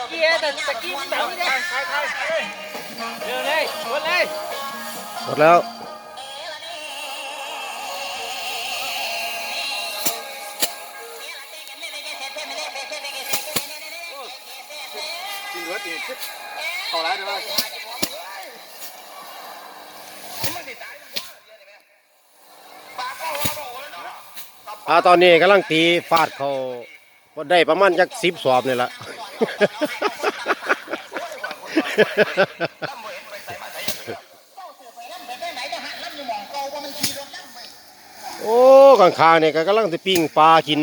ตะกี้แต่ตะกี้ไมันแบบนี้เลยเร็วเลยหมดเลยหมดแล้วกินรถอีกเอาไรด้บ้างอ่าตอนนี้กำลังตีฟาดเขา บ่ได้ประมาณจักสิบสอบนี่ละโอ้ข้างๆเนี่ยก็กำลังจะปิ้งปลากิน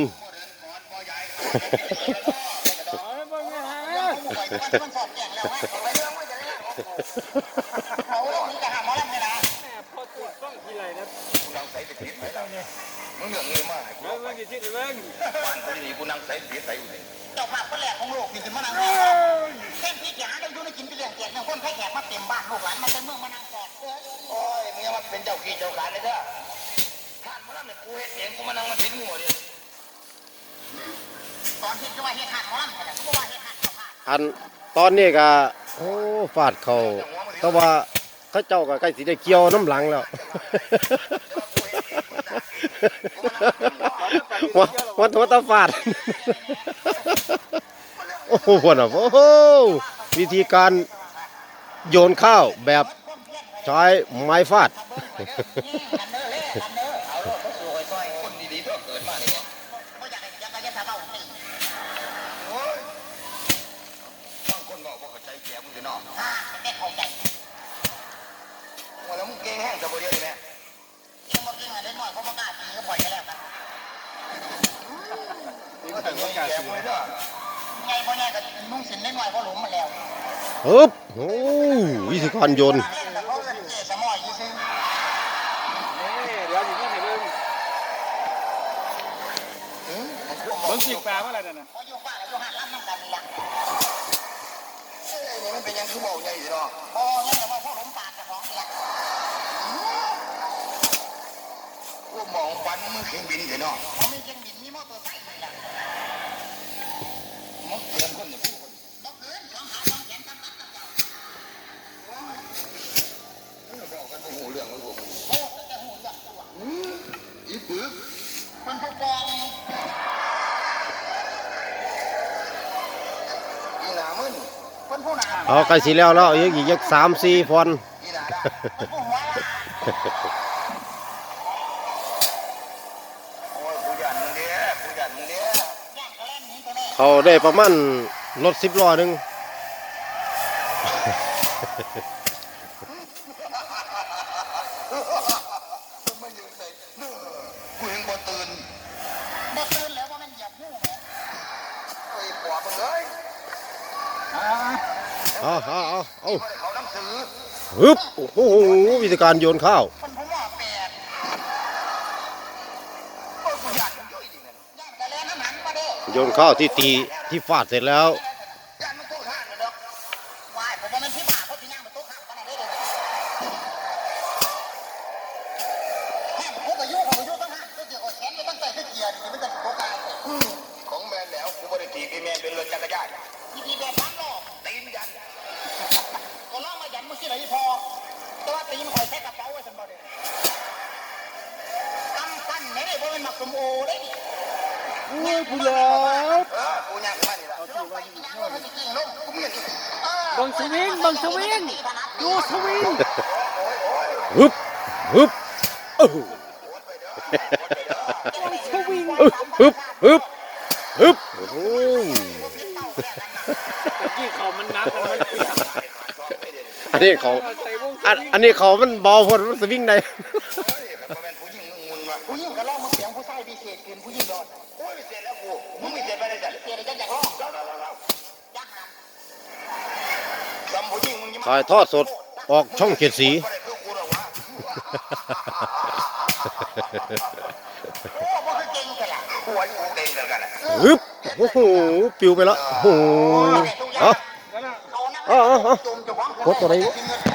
ก็ขี่ไรเนี่ยกูนั่งเหลืองเงี้ยมากเบิ้งเบิ้งกี่ชิ้นเบิ้งบ้านกูนี่กูนั่งใส่สีใส่อยู่นี่เจ้าภาพคนแรกของโลกนี่คือมานั่งเส้นพริกหยาได้ดูในกินไปเลี้ยงแขกเนี่ยคนไทยแขกมาเต็มบ้านลูกหลานมาเต็มเมืองมานั่งกอดเออโอ้ยมึงยังมาเป็นเจ้าขี้เจ้าการเลยเด้อท่านมาแล้วเนี่ยกูเฮ็ดเองกูมานั่งมาทิ้งหัวเนี่ยตอนที่จะว่าเฮ็ดหันหมอลำกันก็ว่าเฮ็ดหันเจ้าภาพอันตอนนี้ก็โอ้ฟาดเขาแต่ว่า เขาเจ้าก็ใกล้สิได้เกี่ยวน้ำหลังแล้วหัวหัวหัวตาฟาดโอ้โหวกน่ะโอ้โหวิธีการโยนข้าวแบบใช้ไม้ฟาดคนดีๆก็เกิดมาเนี่ยบ่อกให้อยากให้จะเบ้าตีโอ้ยบางคนบอกว่าเขาใจแก่มึงจะนอก เด็กน้อยเขาบ่กล้ากินก็ปล่อยไปแล้วกันก็ถึงแก่มึงเด้อไงบ่ไงก็นุ่งสินเด็กน้อยบ่หลุมมาแล้วฮึบโอ้วิธีการโยนแต่เขาเอิ้นเจ๊สมอยซื่อนี่เดี๋ยวอยู่นี่เบิ้งเบิ้งจีบปลาเมื่อไรนั่นน่ะเขาอยู่บ้านอยู่หันลำนำกันนี่ล่ะเอ้ยนี่มันเป็นยังคือบอกใหญ่สิเนาะบ่งั้นแต่ว่าพ่อหลุมปากเจ้าของนี่ล่ะ มองฟันมึงเครื่องบินสิเนาะเขามีเครื่องบินมีมอเตอร์ไซค์นี่ล่ะมึงเกินคนเนี่ยผู้คนบ่เกินสองขาสองแขนตั้งตั้งตั้งเจ้าบอกกันโอ้โหเรื่องมันพวกมึงโอ้ตั้งแต่หูเรื่องตัวอีปึกเป็นผู้กองอีหนามึนเป็นผู้นำเอาใกล้สิแล้วแล้วอีกอีกจักสามสี่พร อีหนาดาเป็นผู้หัวลา โอ้ยกูหยันมึงเด้อกูหยันมึงเด้อ ย่างกระเล่นหนี้ตัวแม่ เขาได้ประมาณรถสิบล้อหนึ่งมึงไม่ยืนใส่กูยังบ่ตื่นบ่ตื่นแล้วว่ามันเหยียบหูแม่ไอ้ปอบมึงเอ้ยเอาเอาเอาเอาไม่ได้เขาหนังสือฮึบโอ้โหวิธีการโยนข้าวเป็นผู้หมอแปด โอ้ยกูหยันมึงเยอะจริงๆนั่น ย่างกระเล่นน้ำหันมาเด้อ โยนข้าวที่ตีที่ฟาดเสร็จแล้วหยันมึงโตท่านเลยเนาะวายผมว่ามันที่บ้าเพราะที่ย่างมันโต๊ะข้างกันได้เลยแห้งพวกอายุของอายุตั้งห้าก็เกี่ยวกับแขนก็ตั้งใจขึ้นเกียร์นี่มันจะโคกลางของแมนแล้วกูบ่ได้ตีไอ้แมนเป็นรถจักรยานวิธีแบบนั้นหรอกตีนยันก็ล่องมายันเมื่อกี้ไหนพอแต่ว่าตีมันคอยใช้กระเป๋าไว้สันบ่เด้กำปั้นไม่ได้เพราะมันหมักสมโอได้ดินี่กูเลย เออกูหยันมานี่ล่ะลงไปย่างมันจะกิ้งลงกูมีอันนี้เบิ้งสวิงบิ้งสวิงดูสวิงฮึบฮึบเอ้าสวิงฮึบฮึบฮึบโอ้โหตะกี้เขามันนักมันเปียกอันนี้เขาอันอันนี้เขามันเบาพอมันสวิงได้ผู้หญิงก็ล่องมาเสียงผู้ชายพิเศษเกินผู้หญิงโด นโอ้ยเสร็จแล้วกูมึงไม่เสร็จไปได้จ้ะเสียเลยจังอยากล่องยักหามจำผู้หญิงมึงยังถ่ายทอดสดออกช่องเจ็ดสีไม่ได้คือกูหรอกวะโอ้บ่คือเก่งกันละกูว่ากูเก่งกันละฮึบโอ้โหปิวไปแล้วโอ้โหเอานั่นน่ะเขาเอาเอาเอาจมจะหวังกดตัวไหนวะเงิน